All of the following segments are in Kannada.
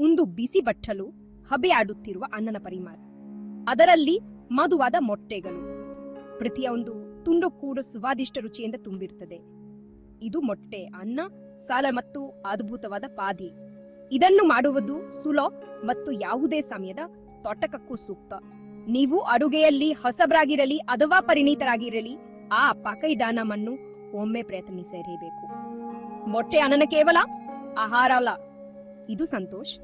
ಒಂದು ಬಿಸಿ ಬಟ್ಟಲು ಹಬೆಯಾಡುತ್ತಿರುವ ಅನ್ನನ ಪರಿಮಳ. ಅದರಲ್ಲಿ ಮಧುವಾದ ಮೊಟ್ಟೆಗಳು. ಪ್ರತಿಯೊಂದು ತುಂಡು ಕೂಡ ಸ್ವಾದಿಷ್ಟ ರುಚಿಯಿಂದ ತುಂಬಿರುತ್ತದೆ. ಇದು ಮೊಟ್ಟೆ, ಅನ್ನ, ಸಾಲ ಮತ್ತು ಅದ್ಭುತವಾದ ಪಾದಿ. ಇದನ್ನು ಮಾಡುವುದು ಸುಲಭ ಮತ್ತು ಯಾವುದೇ ಸಮಯದ ತೋಟಕಕ್ಕೂ ಸೂಕ್ತ. ನೀವು ಅಡುಗೆಯಲ್ಲಿ ಹೊಸಬರಾಗಿರಲಿ ಅಥವಾ ಪರಿಣಿತರಾಗಿರಲಿ, ಆ ಪಕೈದಾನವನ್ನು ಒಮ್ಮೆ ಪ್ರಯತ್ನಿಸಿರಬೇಕು ಮೊಟ್ಟೆ ಅನ್ನನ ಕೇವಲ ಆಹಾರ ಅಲ್ಲ ಇದು ಸಂತೋಷ್.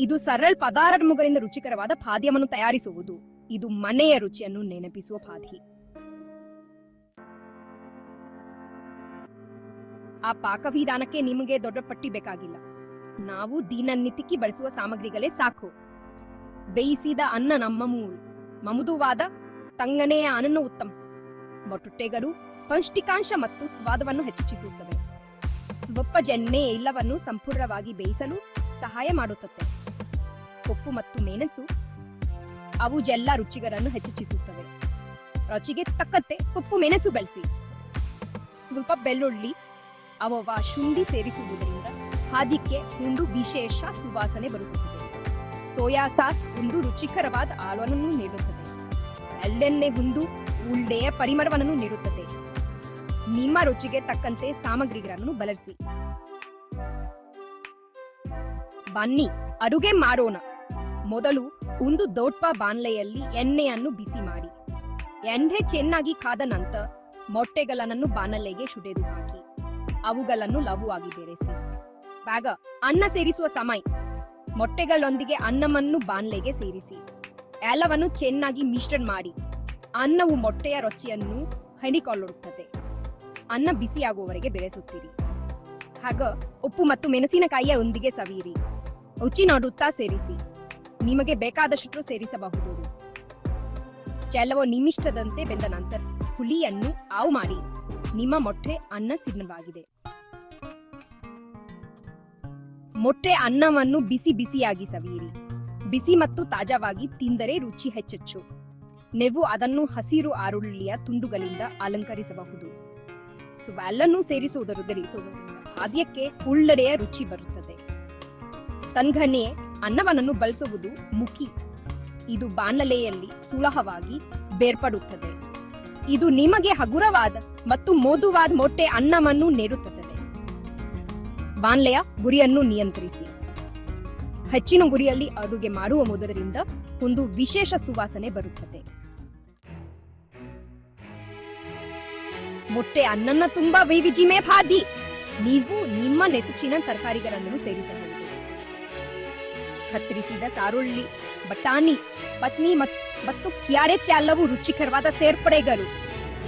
ಇದು ಸರಳ ಪದಾರ್ಥ ಮುಗರಿಂದ ರುಚಿಕರವಾದ ಪಾದ್ಯವನ್ನು ತಯಾರಿಸುವುದು. ಇದು ಮನೆಯ ರುಚಿಯನ್ನು ನೆನಪಿಸುವ ಪಾದಿ ಆ ಪಾಕವಿಧಾನಕ್ಕೆ ನಿಮಗೆ ದೊಡ್ಡ ಪಟ್ಟಿ ಬೇಕಾಗಿಲ್ಲ. ನಾವು ದಿನನಿತ್ಯಕ್ಕೆ ಬಳಸುವ ಸಾಮಗ್ರಿಗಳೇ ಸಾಕು. ಬೇಯಿಸಿದ ಅನ್ನ ನಮ್ಮ ಮೂಳು. ಮಮದುವಾದ ತಂಗನೆಯ ಅನ್ನ ಉತ್ತಮ. ಮೊಟ್ಟೆಗಳು ಪೌಷ್ಟಿಕಾಂಶ ಮತ್ತು ಸ್ವಾದವನ್ನು ಹೆಚ್ಚಿಸುತ್ತವೆ. ಸ್ವಲ್ಪ ಇಲ್ಲವನ್ನು ಎಲ್ಲವನ್ನು ಸಂಪೂರ್ಣವಾಗಿ ಬೇಯಿಸಲು ಸಹಾಯ ಮಾಡುತ್ತದೆ. ಉಪ್ಪು ಮತ್ತು ಮೆಣಸು ಅವು ಜೆಲ್ಲ ರುಚಿಗರನ್ನು ಹೆಚ್ಚಿಸುತ್ತವೆ. ರುಚಿಗೆ ತಕ್ಕಂತೆ ಉಪ್ಪು ಮೆಣಸು ಬಳಸಿ. ಸ್ವಲ್ಪ ಬೆಳ್ಳುಳ್ಳಿ, ಅವವ ಶುಂಠಿ ಸೇರಿಸುವುದರಿಂದ ಹಾದಿಕ್ಕೆ ಒಂದು ವಿಶೇಷ ಸುವಾಸನೆ ಬರುತ್ತದೆ. ಸೋಯಾ ಸಾಸ್ ಒಂದು ರುಚಿಕರವಾದ ಆಳವನ್ನು ನೀಡುತ್ತದೆ. ಎಳ್ಳೆಣ್ಣೆ ಒಂದು ಉಳ್ಳೆಯ ಪರಿಮಳವನ್ನು ನೀಡುತ್ತದೆ. ನಿಮ್ಮ ರುಚಿಗೆ ತಕ್ಕಂತೆ ಸಾಮಗ್ರಿಗಳನ್ನು ಬಳಸಿ ಬನ್ನಿ, ಅಡುಗೆ ಮಾಡೋಣ. ಮೊದಲು ಒಂದು ದೊಡ್ಡ ಬಾಣಲೆಯಲ್ಲಿ ಎಣ್ಣೆಯನ್ನು ಬಿಸಿ ಮಾಡಿ. ಎಣ್ಣೆ ಚೆನ್ನಾಗಿ ಕಾದ ನಂತರ ಮೊಟ್ಟೆಗಳನ್ನು ಬಾಣಲೆಗೆ ಶುಡೆದು ಹಾಕಿ. ಅವುಗಳನ್ನು ಲಘುವಾಗಿ ಬೆರೆಸಿ. ಬ್ಯಾಗ ಅನ್ನ ಸೇರಿಸುವ ಸಮಯ. ಮೊಟ್ಟೆಗಳೊಂದಿಗೆ ಅನ್ನವನ್ನು ಬಾಣಲೆಗೆ ಸೇರಿಸಿ. ಎಲ್ಲವನ್ನು ಚೆನ್ನಾಗಿ ಮಿಶ್ರಣ ಮಾಡಿ. ಅನ್ನವು ಮೊಟ್ಟೆಯ ರುಚಿಯನ್ನು ಹಣಿಕೊಳ್ಳುತ್ತದೆ. ಅನ್ನ ಬಿಸಿಯಾಗುವವರೆಗೆ ಬೆರೆಸುತ್ತೀರಿ. ಹಾಗ ಉಪ್ಪು ಮತ್ತು ಮೆಣಸಿನಕಾಯಿಯ ಒಂದಿಗೆ ಸವಿಯಿರಿ. ರುಚಿ ನೋಡುತ್ತಾ ಸೇರಿಸಿ. ನಿಮಗೆ ಬೇಕಾದಷ್ಟು ಸೇರಿಸಬಹುದು. ಕೆಲವು ನಿಮಿಷದಂತೆ ಬೆಂದ ನಂತರ ಹುಳಿಯನ್ನು ಆವು ಮಾಡಿ. ನಿಮ್ಮ ಮೊಟ್ಟೆ ಅನ್ನ ಸಿದ್ಧವಾಗಿದೆ ಮೊಟ್ಟೆ ಅನ್ನವನ್ನು ಬಿಸಿ ಬಿಸಿಯಾಗಿ ಸವಿಯಿರಿ. ಬಿಸಿ ಮತ್ತು ತಾಜಾವಾಗಿ ತಿಂದರೆ ರುಚಿ ಹೆಚ್ಚೆಚ್ಚು. ನೀವು ಅದನ್ನು ಹಸಿರು ಆರುಳ್ಳಿಯ ತುಂಡುಗಳಿಂದ ಅಲಂಕರಿಸಬಹುದು. ಸ್ವಾಲನ್ನು ಸೇರಿಸುವುದರಿಂದ ಖಾದ್ಯಕ್ಕೆ ಉಳ್ಳಡೆಯ ರುಚಿ ಬರುತ್ತದೆ. ತನ್ಘನೆ ಅನ್ನವನ್ನು ಬಳಸುವುದು ಮುಖಿ. ಇದು ಬಾಣಲೆಯಲ್ಲಿ ಸುಲಭವಾಗಿ ಬೇರ್ಪಡುತ್ತದೆ. ಇದು ನಿಮಗೆ ಹಗುರವಾದ ಮತ್ತು ಮೋದುವಾದ ಮೊಟ್ಟೆ ಅನ್ನವನ್ನು ನೀಡುತ್ತದೆ. ಬಾಣಲೆಯ ಗುರಿಯನ್ನು ನಿಯಂತ್ರಿಸಿ. ಹೆಚ್ಚಿನ ಗುರಿಯಲ್ಲಿ ಅಡುಗೆ ಮಾಡುವ ಮೊದಲರಿಂದ ಒಂದು ವಿಶೇಷ ಸುವಾಸನೆ ಬರುತ್ತದೆ. ಮೊಟ್ಟೆ ಅನ್ನನ ತುಂಬಾ ವೈವಿಜಿಮೆ ಭಾದಿ. ನೀವು ನಿಮ್ಮ ನೆಚ್ಚಿನ ತರಕಾರಿಗಳನ್ನು ಸೇರಿಸಬಹುದು. ಕತ್ತರಿಸಿದ ಸಾರುಳ್ಳಿ, ಬಟಾಣಿ, ಪತ್ನಿ ಮತ್- ಮತ್ತು ಕ್ಯಾರೆಟ್ ಚಾಲವು ರುಚಿಕರವಾದ ಸೇರ್ಪಡೆಗಳು.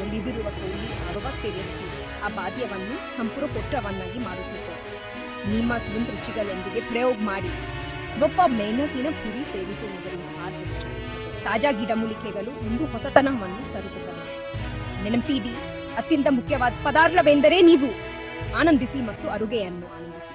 ಒಲಿದಿರುವ ಕೋಳಿ ಆರುವ ಕೆರೆಯಲ್ಲಿ ಆ ಬಾದ್ಯವನ್ನು ಸಂಪೂರ್ಣ ಕೊಟ್ಟವನ್ನಾಗಿ ಮಾಡುತ್ತದೆ. ನಿಮ್ಮ ಸ್ವಂತ ರುಚಿಗಳೊಂದಿಗೆ ಪ್ರಯೋಗ ಮಾಡಿ. ಸ್ವಲ್ಪ ಮೆಣಸಿನ ಪುಡಿ ಸೇರಿಸುವುದರಿಂದ ಆದಷ್ಟು. ತಾಜಾ ಗಿಡಮೂಲಿಕೆಗಳು ಒಂದು ಹೊಸತನವನ್ನು ತರುತ್ತದೆ ನೆನಪಿಡಿ ಅತ್ಯಂತ ಮುಖ್ಯವಾದ ಪದಾರ್ಥವೆಂದರೆ ನೀವು ಆನಂದಿಸಿ ಮತ್ತು ಅಡುಗೆಯನ್ನು ಆನಂದಿಸಿ.